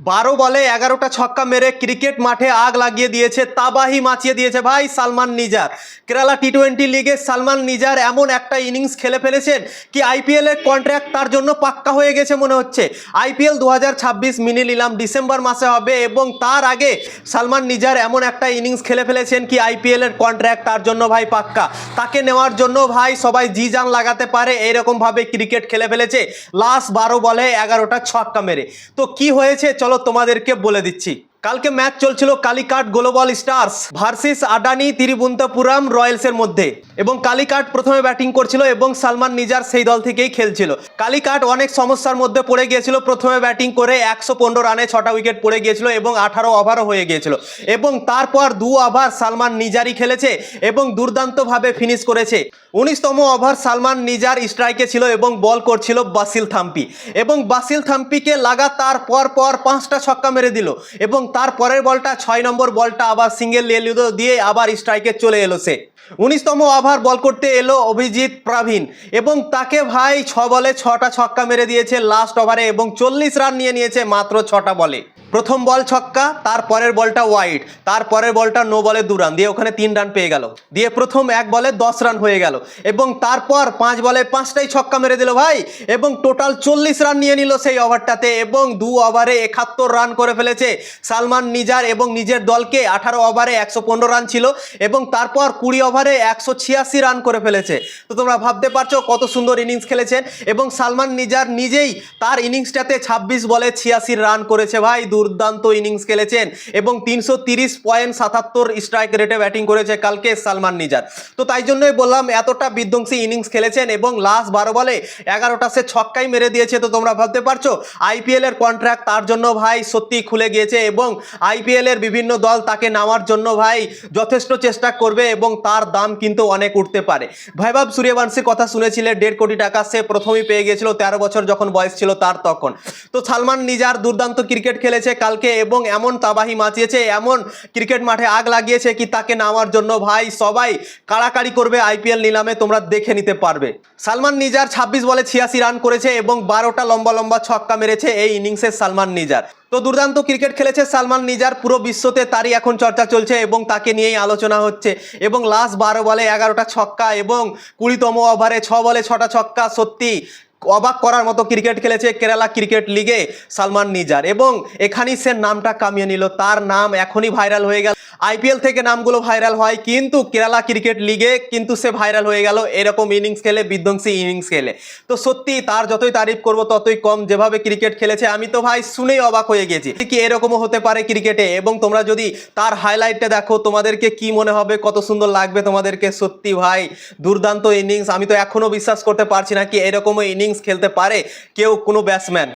বারো বলে এগারোটা ছক্কা মেরে ক্রিকেট মাঠে আগ লাগিয়ে দিয়েছে, তাবাহি মাচিয়ে দিয়েছে ভাই সালমান নিজার। কেরালা টি টোয়েন্টি লিগে সালমান নিজার এমন একটা ইনিংস খেলে ফেলেছেন কি আইপিএল এর কন্ট্রাক্ট তার জন্য পাক্কা হয়ে গেছে মনে হচ্ছে। আইপিএল দু হাজার ছাব্বিশ মিনি নিলাম ডিসেম্বর মাসে হবে এবং তার আগে সালমান নিজার এমন একটা ইনিংস খেলে ফেলেছেন কি আইপিএল এর কন্ট্রাক্ট তার জন্য ভাই পাক্কা। তাকে নেওয়ার জন্য ভাই সবাই জি জান লাগাতে পারে এইরকম ভাবে ক্রিকেট খেলে ফেলেছে। লাস্ট বারো বলে এগারোটা ছক্কা মেরে। তো কি হয়েছে? চলো তোমাদেরকে বলে দিচ্ছি। কালকে ম্যাচ চলছিল Calicut global stars versus Adani Thiruvananthapuram রয়্যালসের মধ্যে। এবং কালিকাট প্রথমে ব্যাটিং করছিল এবং সালমান নিজার সেই দল থেকেই খেলছিল। কালিকাট অনেক সমস্যার মধ্যে পড়ে গিয়েছিল। প্রথমে ব্যাটিং করে একশো পনেরো রানে ছটা উইকেট পড়ে গিয়েছিল এবং আঠারো ওভারও হয়ে গিয়েছিল। এবং তারপর দু ওভার সালমান নিজারই খেলেছে এবং দুর্দান্তভাবে ফিনিশ করেছে। উনিশতম ওভার সালমান নিজার স্ট্রাইকে ছিল এবং বল করছিল বাসিল থাম্পি। এবং বাসিল থাম্পিকে লাগাতার পর পর পাঁচটা ছক্কা মেরে দিল। এবং তার পরের বলটা, ছয় নম্বর বলটা আবার সিঙ্গেল লেলুদো দিয়ে আবার স্ট্রাইকে চলে এলো সে। উনিশতম ওভার বল করতে এলো অভিজিৎ প্রাভীণ এবং তাকে ভাই ছ বলে ছটা ছক্কা মেরে দিয়েছে লাস্ট ওভারে এবং চল্লিশ রান নিয়ে নিয়েছে মাত্র ছটা বলে। প্রথম বল ছক্কা, তার পরের বলটা ওয়াইড তার পরের বলটা নো বলে দু রান দিয়ে ওখানে তিন রান পেয়ে গেল। দিয়ে প্রথম এক বলে দশ রান হয়ে গেল। এবং তারপর পাঁচ বলে পাঁচটাই ছক্কা মেরে দিল ভাই, এবং টোটাল চল্লিশ রান নিয়ে নিল সেই ওভারটাতে, এবং দু ওভারে একাত্তর রান করে ফেলেছে সালমান নিজার এবং নিজের দলকে আঠারো ওভারে একশো পনেরো রান ছিল, এবং তারপর কুড়ি ওভারে একশো ছিয়াশি রান করে ফেলেছে। তো তোমরা ভাবতে পারছ কত সুন্দর ইনিংস খেলেছেন, এবং সালমান নিজার নিজেই তার ইনিংসটাতে ছাব্বিশ বলে ছিয়াশি রান করেছে ভাই দুর্দান্ত ইনিংস খেলেছেন এবং তিনশো তিরিশ পয়েন্ট সাতাত্তর স্ট্রাইক রেটে ব্যাটিং করেছে কালকে সালমান নিজার তো তাই জন্যই বললাম, এতটা বিধ্বংসী ইনিংস খেলেছেন এবং লাস্ট বারো বলে এগারোটা সে ছক্কাই মেরে দিয়েছে তো তোমরা ভাবতে পারছ? আইপিএল এর কন্ট্রাক্ট তার জন্য ভাই সত্যি খুলে গিয়েছে এবং আইপিএল এর বিভিন্ন দল তাকে নামার জন্য ভাই যথেষ্ট চেষ্টা করবে এবং তার দাম কিন্তু অনেক উঠতে পারে। ভৈভব সূর্যবংশীর কথা শুনেছিলে, দেড় কোটি টাকা সে প্রথমেই পেয়ে গিয়েছিল, তেরো বছর যখন বয়স ছিল তার তখন। তো সালমান নিজার দুর্দান্ত ক্রিকেট খেলেছে কালকে এবং এমন তাবাহি মাচিয়েছে এমন ক্রিকেট মাঠে আগ লাগিয়েছে কি তাকে নামার জন্য। ভাই, সবাই কাড়াকাড়ি করবে আইপিএল নিলামে, তোমরা দেখে নিতে পারবে। সালমান নিজার ছাব্বিশ বলে ছিয়াশি রান করেছে এবং বারোটা লম্বা লম্বা ছক্কা মেরেছে এই ইনিংসে সালমান নিজার। তো দুর্দান্ত ক্রিকেট খেলেছে সালমান নিজার, পুরো বিশ্বতে তারই এখন চর্চা চলছে এবং তাকে নিয়েই আলোচনা হচ্ছে। এবং লাস্ট বারো বলে এগারোটা ছক্কা এবং কুড়িতম ওভারে ছ বলে ছটা ছক্কা, সত্যি অবাক করার মতো ক্রিকেট খেলেছে কেরালা ক্রিকেট লিগে সালমান নিজার এবং এখানেই সে নামটা কামিয়ে নিল। তার নাম এখনই ভাইরাল হয়ে গেল। আইপিএল থেকে নামগুলো ভাইরাল হয়, কিন্তু কেরালা ক্রিকেট লিগে কিন্তু সে ভাইরাল হয়ে গেল। এরকম ইনিংস খেলে, বিধ্বংসী ইনিংস খেলে। তো সত্যি তার যতই তারিফ করব, ততই কম যেভাবে ক্রিকেট খেলেছে, আমি তো ভাই শুনেই অবাক হয়ে গেছি। কি এরকমও হতে পারে ক্রিকেটে? এবং তোমরা যদি তার হাইলাইটটা দেখো, তোমাদেরকে কি মনে হবে? কত সুন্দর লাগবে তোমাদেরকে? সত্যি ভাই, দুর্দান্ত ইনিংস আমি তো এখনও বিশ্বাস করতে পারছি না কি এরকমও ইনিংস খেলতে পারে কেউ কোনো ব্যাটসম্যান